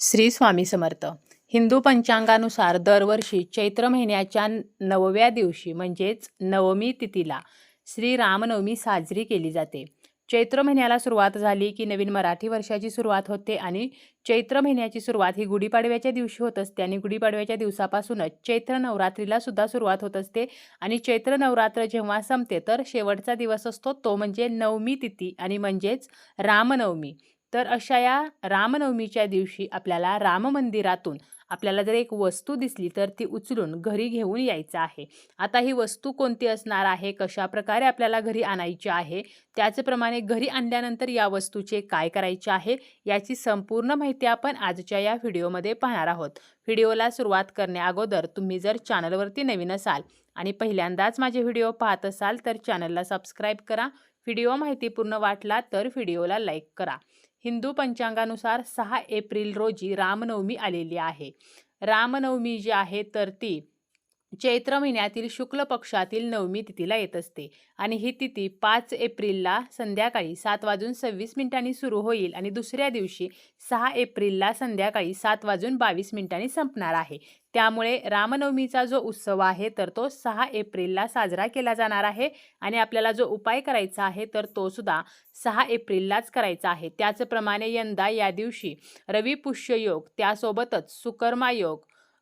श्री स्वामी समर्थ. हिंदू पंचांगानुसार दरवर्षी चैत्र महिन्याच्या नवव्या दिवशी म्हणजेच नवमी तिथीला श्री रामनवमी साजरी केली जाते. चैत्र महिन्याला सुरुवात झाली की नवीन मराठी वर्षाची सुरुवात होते आणि चैत्र महिन्याची सुरुवात ही गुढीपाडव्याच्या दिवशी होत असते आणि गुढीपाडव्याच्या दिवसापासूनच चैत्र नवरात्रीला सुद्धा सुरुवात होत असते. आणि चैत्र नवरात्र जेव्हा संपते तर शेवटचा दिवस असतो तो म्हणजे नवमी तिथी आणि म्हणजेच रामनवमी. तर अशा या रामनवमीच्या दिवशी आपल्याला राम मंदिरातून आपल्याला जर एक वस्तू दिसली तर ती उचलून घरी घेऊन यायचं आहे. आता ही वस्तू कोणती असणार आहे? कशा प्रकारे आपल्याला घरी आणायची आहे? त्याचप्रमाणे घरी आणल्यानंतर या वस्तूचे काय करायचे आहे? याची संपूर्ण माहिती आपण आजच्या या व्हिडिओमध्ये पाहणार आहोत. व्हिडिओला सुरुवात करण्याअगोदर तुम्ही जर चॅनलवरती नवीन असाल आणि पहिल्यांदाच माझे व्हिडिओ पाहत असाल तर चॅनलला सबस्क्राईब करा. व्हिडिओ माहितीपूर्ण वाटला तर व्हिडिओला लाईक करा. हिंदू पंचांगानुसार सहा एप्रिल रोजी रामनवमी आलेली आहे. रामनवमी जी आहे तर ती चैत्र महिन्यातील शुक्ल पक्षातील नवमी तिथीला येत असते आणि ही तिथी पाच एप्रिलला संध्याकाळी सात वाजून सव्वीस मिनिटांनी सुरू होईल आणि दुसऱ्या दिवशी सहा एप्रिलला संध्याकाळी सात वाजून बावीस मिनिटांनी संपणार आहे. त्यामुळे रामनवमीचा जो उत्सव आहे तर तो सहा एप्रिलला साजरा केला जाणार आहे आणि आपल्याला जो उपाय करायचा आहे तर तो सुद्धा सहा एप्रिललाच करायचा आहे. त्याचप्रमाणे यंदा या दिवशी रवी पुष्य योग त्यासोबतच सुकर्मा योग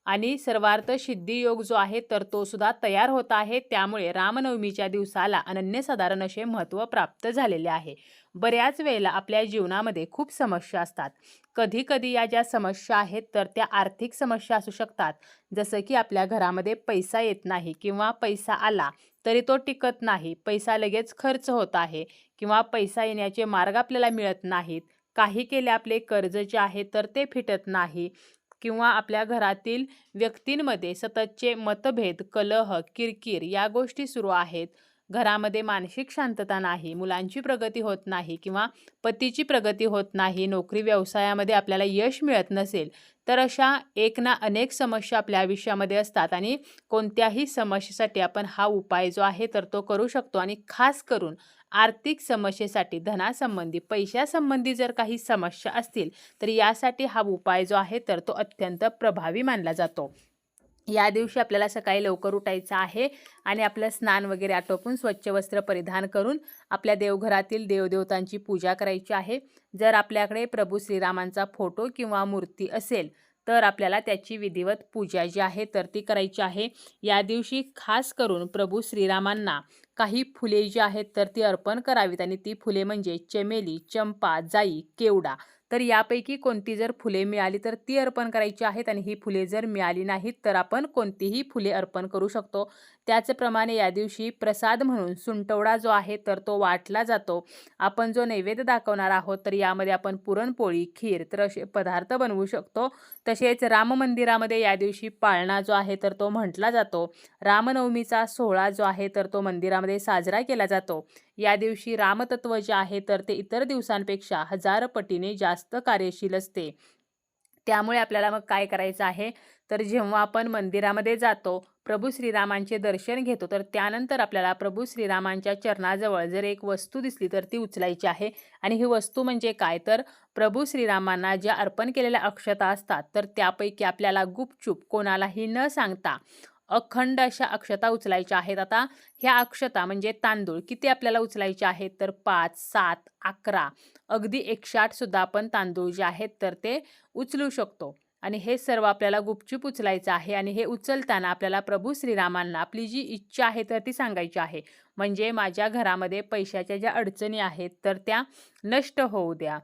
आणि सर्वार्थ सिद्धी योग जो आहे तर तो सुद्धा तयार होत आहे. त्यामुळे रामनवमीच्या दिवसाला अनन्यसाधारण असे महत्त्व प्राप्त झालेले आहे. बऱ्याच वेळेला आपल्या जीवनामध्ये खूप समस्या असतात. कधी कधी या ज्या समस्या आहेत तर त्या आर्थिक समस्या असू शकतात. जसं की आपल्या घरामध्ये पैसा येत नाही किंवा पैसा आला तरी तो टिकत नाही पैसा लगेच खर्च होत आहे किंवा पैसा येण्याचे मार्ग आपल्याला मिळत नाहीत. काही केले आपले कर्ज जे आहे तर ते फिटत नाही. किंवा आपल्या घरातील व्यक्तींमध्ये सततचे मतभेद कलह किरकिर या गोष्टी सुरू आहेत. घरामध्ये मानसिक शांतता नाही मुलांची प्रगती होत नाही किंवा पतीची प्रगती होत नाही नोकरी व्यवसायामध्ये आपल्याला यश मिळत नसेल तर अशा एक ना अनेक समस्या आपल्या आयुष्यामध्ये असतात आणि कोणत्याही समस्येसाठी आपण हा उपाय जो आहे तर तो करू शकतो आणि खास करून आर्थिक समस्येसाठी धनासंबंधी पैशासंबंधी जर काही समस्या असतील तर यासाठी हा उपाय जो आहे तर तो अत्यंत प्रभावी मानला जातो. या दिवशी आपल्याला सकाळी लवकर उठायचं आहे आणि आपलं स्नान वगैरे आटोपून स्वच्छ वस्त्र परिधान करून आपल्या देवघरातील देवदेवतांची पूजा करायची आहे. जर आपल्याकडे प्रभू श्रीरामांचा फोटो किंवा मूर्ती असेल तर आपल्याला त्याची विधिवत पूजा जी आहे तर ती करायची आहे. या दिवशी खास करून प्रभू श्रीरामांना काही फुले जी आहेत तर ती अर्पण करावीत. आणि ती फुले म्हणजे चमेली चंपा जाई केवडा. तर यापैकी कोणती जर फुले मिळाली तर ती अर्पण करायची आहेत. आणि ही फुले जर मिळाली नाहीत तर आपण कोणतीही फुले अर्पण करू शकतो. त्याचप्रमाणे या दिवशी प्रसाद म्हणून सुंटवडा जो आहे तर तो वाटला जातो. आपण जो नैवेद्य दाखवणार आहोत तर यामध्ये आपण पुरणपोळी खीर तर असे पदार्थ बनवू शकतो. तसेच राम मंदिरामध्ये या दिवशी पाळणा जो आहे तर तो म्हटला जातो. रामनवमीचा सोहळा जो आहे तर तो मंदिरामध्ये साजरा केला जातो. या दिवशी रामतत्व जे आहे तर ते इतर दिवसांपेक्षा हजार पटीने जास्त कार्यशील असते. त्यामुळे आपल्याला मग काय करायचं आहे? तर जेव्हा आपण मंदिरामध्ये जातो प्रभू श्रीरामांचे दर्शन घेतो तर त्यानंतर आपल्याला प्रभू श्रीरामांच्या चरणाजवळ जर एक वस्तू दिसली तर ती उचलायची आहे. आणि ही वस्तू म्हणजे काय? तर प्रभू श्रीरामांना ज्या अर्पण केलेल्या अक्षता असतात तर त्यापैकी आपल्याला गुपचूप कोणालाही न सांगता अखंड अशा अक्षता उचलायच्या आहेत. आता ह्या अक्षता म्हणजे तांदूळ. किती आपल्याला उचलायचे आहेत? तर पाच सात अकरा. अगदी एकशे सुद्धा आपण तांदूळ जे आहेत तर ते उचलू शकतो. आणि हे सर्व आपल्याला गुपचूप उचलायचं आहे आणि हे उचलताना आपल्याला प्रभू श्रीरामांना आपली जी इच्छा आहे तर ती सांगायची आहे. म्हणजे माझ्या घरामध्ये पैशाच्या ज्या अडचणी आहेत तर त्या नष्ट होऊ द्या.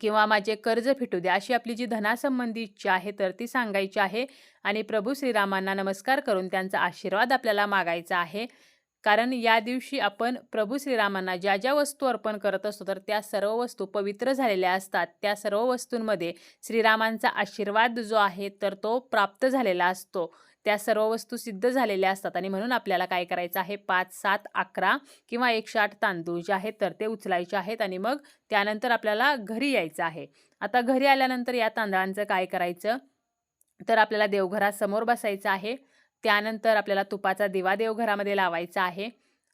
किंवा माझे कर्ज फिटू द्या अशी आपली जी धनासंबंधी इच्छा आहे तर ती सांगायची आहे. आणि प्रभू श्रीरामांना नमस्कार करून त्यांचा आशीर्वाद आपल्याला मागायचा आहे. कारण या दिवशी आपण प्रभू श्रीरामांना ज्या ज्या वस्तू अर्पण करत असतो तर त्या सर्व वस्तू पवित्र झालेल्या असतात. त्या सर्व वस्तूंमध्ये श्रीरामांचा आशीर्वाद जो आहे तर तो प्राप्त झालेला असतो. त्या सर्व वस्तू सिद्ध झालेल्या असतात. आणि म्हणून आपल्याला काय करायचं आहे? पाच सात अकरा किंवा एकशे आठ तांदूळ जे आहेत तर ते उचलायचे आहेत आणि मग त्यानंतर आपल्याला घरी यायचं आहे. आता घरी आल्यानंतर या तांदळांचं काय करायचं? तर आपल्याला देवघरासमोर बसायचं आहे. त्यानंतर आपल्याला तुपाचा दिवा देवघरामध्ये लावायचा आहे.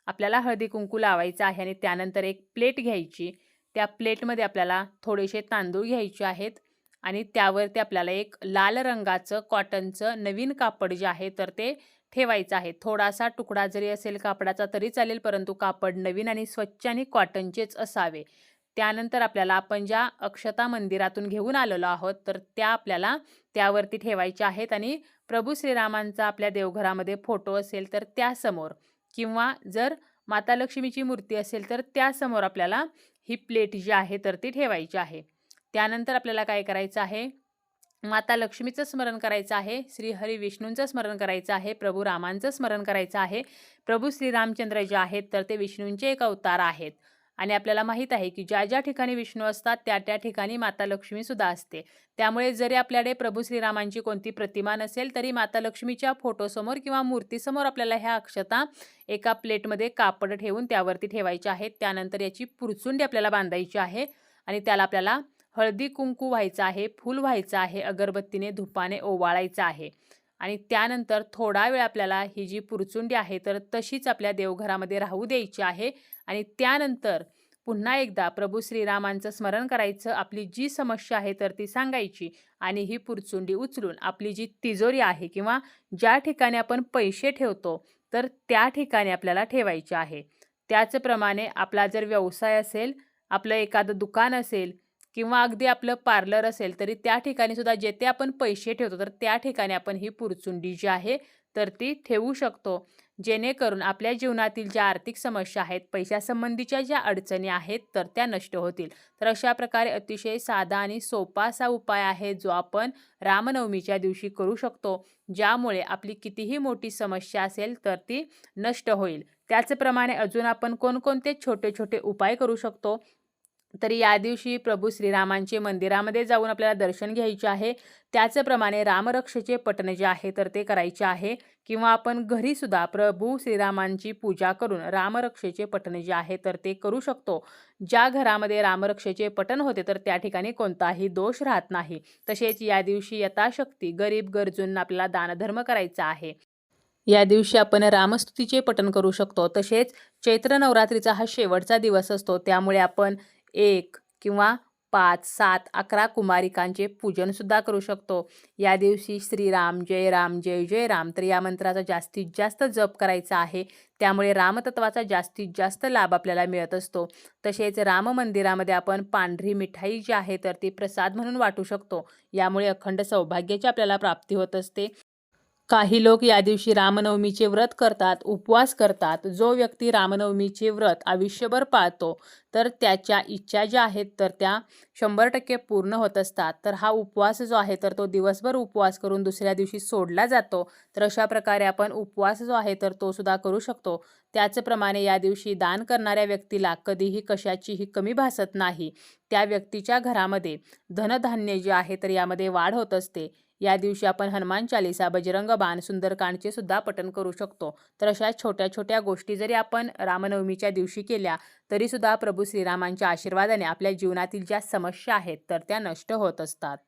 आपल्याला हळदी कुंकू लावायचं आहे आणि त्यानंतर एक प्लेट घ्यायची. त्या प्लेटमध्ये आपल्याला थोडेसे तांदूळ घ्यायचे आहेत. आणि त्यावरती आपल्याला एक लाल रंगाचं कॉटनचं नवीन कापड जे आहे तर ते ठेवायचं आहे. थोडासा तुकडा जरी असेल कापडाचा तरी चालेल परंतु कापड नवीन आणि स्वच्छ आणि कॉटनचेच असावे. त्यानंतर आपल्याला आपण ज्या अक्षता मंदिरातून घेऊन आलेलो आहोत तर त्या आपल्याला त्यावरती ठेवायच्या आहेत आणि प्रभू श्रीरामांचा आपल्या देवघरामध्ये फोटो असेल तर त्यासमोर. किंवा जर माता लक्ष्मीची मूर्ती असेल तर त्यासमोर आपल्याला ही प्लेट जी आहे तर ती ठेवायची आहे. त्यानंतर आपल्याला काय करायचं आहे? माता लक्ष्मीचं स्मरण करायचं आहे श्री हरी विष्णूंचं स्मरण करायचं आहे प्रभू रामांचं स्मरण करायचं आहे प्रभू श्रीरामचंद्र जे आहेत तर ते विष्णूंचे एक अवतार आहेत. आणि आपल्याला माहीत आहे की ज्या ज्या ठिकाणी विष्णू असतात त्या त्या ठिकाणी माता लक्ष्मीसुद्धा असते. त्यामुळे जरी आपल्याकडे प्रभू श्रीरामांची कोणती प्रतिमा नसेल तरी माता लक्ष्मीच्या फोटोसमोर किंवा मूर्तीसमोर आपल्याला ह्या अक्षता एका प्लेटमध्ये कापड ठेवून त्यावरती ठेवायच्या आहेत. त्यानंतर याची पुरचुंडी आपल्याला बांधायची आहे आणि त्याला आपल्याला हळदी कुंकू व्हायचं आहे फूल व्हायचं आहे अगरबत्तीने धुपाने ओवाळायचं आहे. आणि त्यानंतर थोडा वेळ आपल्याला ही जी पुरचुंडी आहे तर तशीच आपल्या देवघरामध्ये राहू द्यायची आहे. आणि त्यानंतर पुन्हा एकदा प्रभू श्रीरामांचं स्मरण करायचं आपली जी समस्या आहे तर ती सांगायची. आणि ही पुरचुंडी उचलून आपली जी तिजोरी आहे किंवा ज्या ठिकाणी आपण पैसे ठेवतो तर त्या ठिकाणी आपल्याला ठेवायचे आहे. त्याचप्रमाणे आपला जर व्यवसाय असेल आपलं एखादं दुकान असेल किंवा अगदी आपलं पार्लर असेल तरी त्या ठिकाणी सुद्धा जेथे आपण पैसे ठेवतो तर त्या ठिकाणी आपण ही पुरचुंडी जी आहे तर ती ठेवू शकतो. जेणेकरून आपल्या जीवनातील ज्या आर्थिक समस्या आहेत पैशासंबंधीच्या ज्या अडचणी आहेत तर त्या नष्ट होतील. तर अशा प्रकारे अतिशय साधा आणि सोपा असा उपाय आहे जो आपण रामनवमीच्या दिवशी करू शकतो. ज्यामुळे आपली कितीही मोठी समस्या असेल तर ती नष्ट होईल. त्याचप्रमाणे अजून आपण कोणकोणते छोटे छोटे उपाय करू शकतो? तर या दिवशी प्रभू श्रीरामांचे मंदिरामध्ये जाऊन आपल्याला दर्शन घ्यायचे आहे. त्याचप्रमाणे रामरक्षेचे पठण जे आहे तर ते करायचे आहे. किंवा आपण घरीसुद्धा प्रभू श्रीरामांची पूजा करून रामरक्षेचे पठण जे आहे तर ते करू शकतो. ज्या घरामध्ये रामरक्षेचे पठण होते तर त्या ठिकाणी कोणताही दोष राहत नाही. तसेच या दिवशी यथाशक्ती गरीब गरजूंना आपल्याला दानधर्म करायचा आहे. या दिवशी आपण रामस्तुतीचे पठण करू शकतो. तसेच चैत्र नवरात्रीचा हा शेवटचा दिवस असतो. त्यामुळे आपण एक किंवा पाच सात अकरा कुमारिकांचे पूजनसुद्धा करू शकतो. या दिवशी श्रीराम जय राम जय जय राम तर या मंत्राचा जास्तीत जास्त जप करायचा आहे. त्यामुळे रामतत्वाचा जास्तीत जास्त लाभ आपल्याला मिळत असतो. तसेच राम मंदिरामध्ये आपण पांढरी मिठाई जी आहे तर ती प्रसाद म्हणून वाटू शकतो. यामुळे अखंड सौभाग्याची आपल्याला प्राप्ती होत असते. काही लोक या दिवशी रामनवमीचे व्रत करतात उपवास करतात. जो व्यक्ती रामनवमीचे व्रत आयुष्यभर पाळतो तर त्याच्या इच्छा ज्या आहेत तर त्या शंभर टक्के पूर्ण होत असतात. तर हा उपवास जो आहे तर तो दिवसभर उपवास करून दुसऱ्या दिवशी सोडला जातो. तर अशा प्रकारे आपण उपवास जो आहे तर तो सुद्धा करू शकतो. त्याचप्रमाणे या दिवशी दान करणाऱ्या व्यक्तीला कधीही कशाचीही कमी भासत नाही. त्या व्यक्तीच्या घरामध्ये धनधान्य जे आहे तर यामध्ये वाढ होत असते. या दिवशी आपण हनुमान चालिसा बजरंग बाण सुंदरकांडचे सुद्धा पठन करू शकतो. तर अशा छोट्या छोट्या गोष्टी जरी आपण रामनवमीच्या दिवशी केल्या तरीसुद्धा प्रभू श्रीरामांच्या आशीर्वादाने आपल्या जीवनातील ज्या समस्या आहेत तर त्या नष्ट होत असतात.